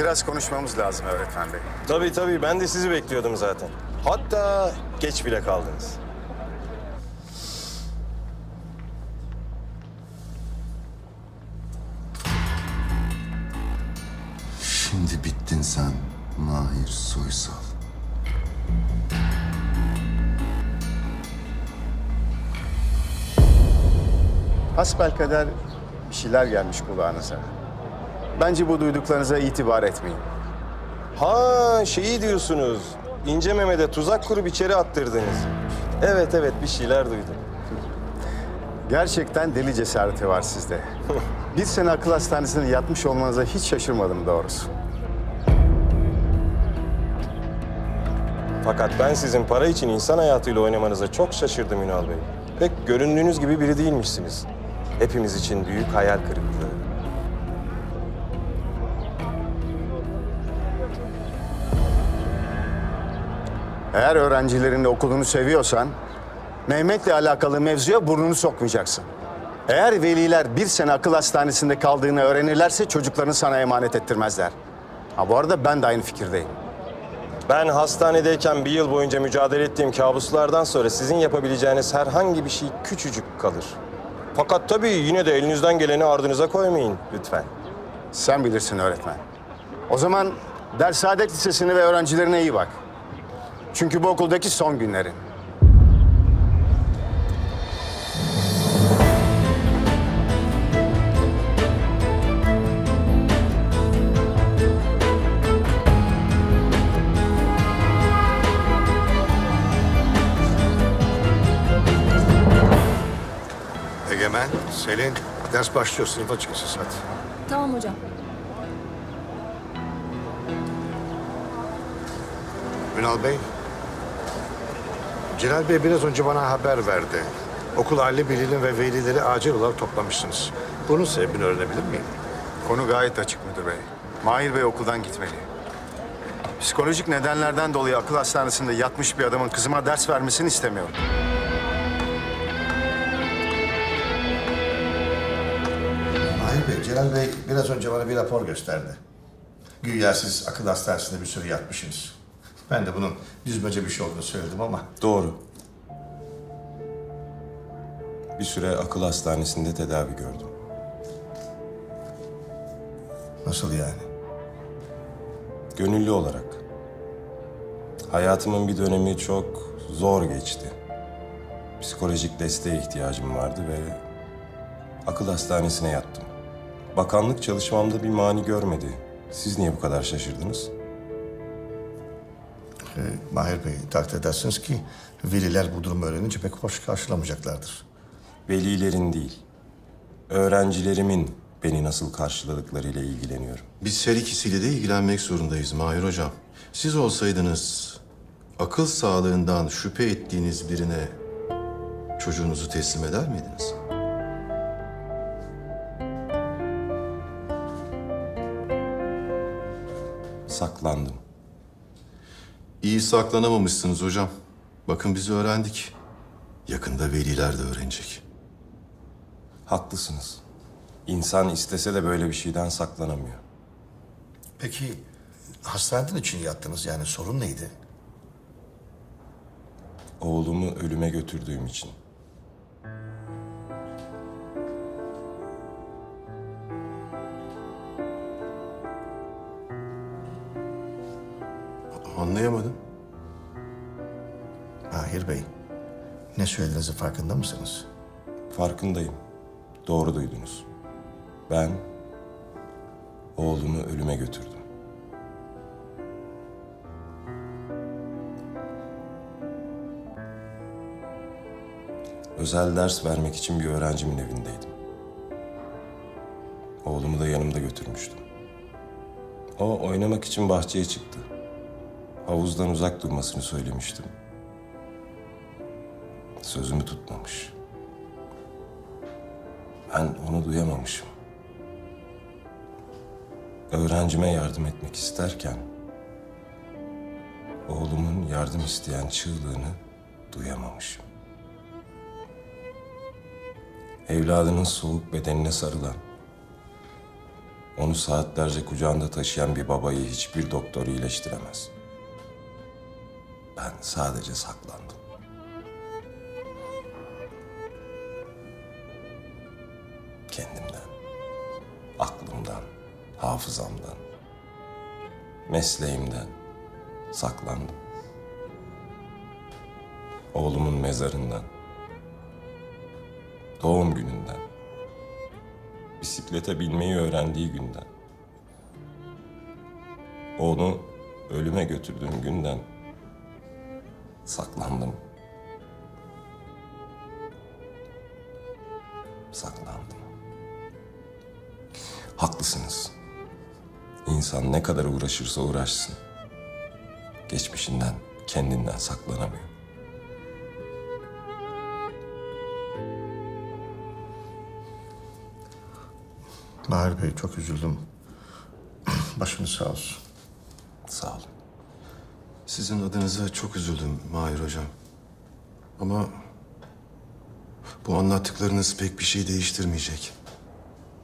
Biraz konuşmamız lazım öğretmen bey. Tabii tabii ben de sizi bekliyordum zaten. Hatta geç bile kaldınız. Şimdi bittin sen Mahir Soysal. Hasbelkader bir şeyler gelmiş kulağınıza. Bence bu duyduklarınıza itibar etmeyin. Ha şeyi diyorsunuz. İnce Mehmet'e tuzak kurup içeri attırdınız. Evet evet bir şeyler duydum. Gerçekten deli cesareti var sizde. Bir sene akıl hastanesinde yatmış olmanıza hiç şaşırmadım doğrusu. Fakat ben sizin para için insan hayatıyla oynamanıza çok şaşırdım Ünal Bey. Pek göründüğünüz gibi biri değilmişsiniz. Hepimiz için büyük hayal kırıklığı. Eğer öğrencilerin okulunu seviyorsan, Mehmet'le alakalı mevzuya burnunu sokmayacaksın. Eğer veliler bir sene akıl hastanesinde kaldığını öğrenirlerse çocuklarını sana emanet ettirmezler. Ha bu arada ben de aynı fikirdeyim. Ben hastanedeyken bir yıl boyunca mücadele ettiğim kabuslardan sonra sizin yapabileceğiniz herhangi bir şey küçücük kalır. Fakat tabii yine de elinizden geleni ardınıza koymayın lütfen. Sen bilirsin öğretmen. O zaman Ders Saadet Lisesi'ne ve öğrencilerine iyi bak. Çünkü bu okuldaki son günlerin. Egemen, Selin, ders başlıyor. Sınıfa çıkın siz hadi. Tamam hocam. Ünal Bey, Celal Bey biraz önce bana haber verdi. Okul aile birliğinin ve velileri acil olarak toplamışsınız. Bunun sebebini öğrenebilir miyim? Konu gayet açık müdür bey. Mahir Bey okuldan gitmeli. Psikolojik nedenlerden dolayı akıl hastanesinde yatmış bir adamın kızıma ders vermesini istemiyorum. Mahir Bey, Celal Bey biraz önce bana bir rapor gösterdi. Güya siz akıl hastanesinde bir süre yatmışsınız. Ben de bunun düzmece bir şey olduğunu söyledim ama Doğru. Bir süre akıl hastanesinde tedavi gördüm. nasıl yani? Gönüllü olarak. Hayatımın bir dönemi çok zor geçti. Psikolojik desteğe ihtiyacım vardı ve akıl hastanesine yattım. Bakanlık çalışmamda bir mani görmedi. Siz niye bu kadar şaşırdınız? Ee, Mahir Bey, takdir edersiniz ki veliler bu durumu öğrenince pek hoş karşılamayacaklardır. Velilerin değil, öğrencilerimin beni nasıl karşıladıklarıyla ilgileniyorum. Biz her ikisiyle de ilgilenmek zorundayız Mahir Hocam. Siz olsaydınız akıl sağlığından şüphe ettiğiniz birine çocuğunuzu teslim eder miydiniz? Saklandım. İyi saklanamamışsınız hocam. Bakın biz öğrendik. Yakında veliler de öğrenecek. Haklısınız. İnsan istese de böyle bir şeyden saklanamıyor. Peki hastaneden için yattınız yani sorun neydi? Oğlumu ölüme götürdüğüm için. Anlayamadım. Mahir Bey, ne söylediğinizin farkında mısınız? Farkındayım. Doğru duydunuz. Ben oğlumu ölüme götürdüm. Özel ders vermek için bir öğrencimin evindeydim. Oğlumu da yanımda götürmüştüm. O oynamak için bahçeye çıktı. Havuzdan uzak durmasını söylemiştim. Sözümü tutmamış. Ben onu duyamamışım. Öğrencime yardım etmek isterken oğlumun yardım isteyen çığlığını duyamamışım. Evladının soğuk bedenine sarılan, Onu saatlerce kucağında taşıyan bir babayı hiçbir doktor iyileştiremez. Ben sadece saklandım. Kendimden, aklımdan, hafızamdan, mesleğimden saklandım. Oğlumun mezarından, doğum gününden, bisiklete binmeyi öğrendiği günden, onu ölüme götürdüğüm günden saklandım. Saklandım. Haklısınız. İnsan ne kadar uğraşırsa uğraşsın. Geçmişinden, kendinden saklanamıyor. Mahir Bey çok üzüldüm. Başınız sağ olsun. Sağ olun. Sizin adınıza çok üzüldüm Mahir Hocam. Ama bu anlattıklarınız pek bir şey değiştirmeyecek.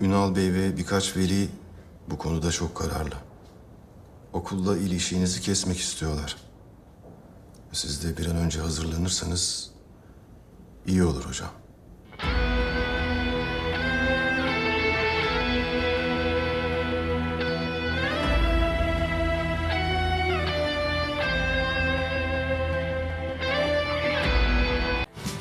Ünal Bey ve birkaç veli bu konuda çok kararlı. Okulla ilişiğinizi kesmek istiyorlar. Siz de bir an önce hazırlanırsanız iyi olur hocam.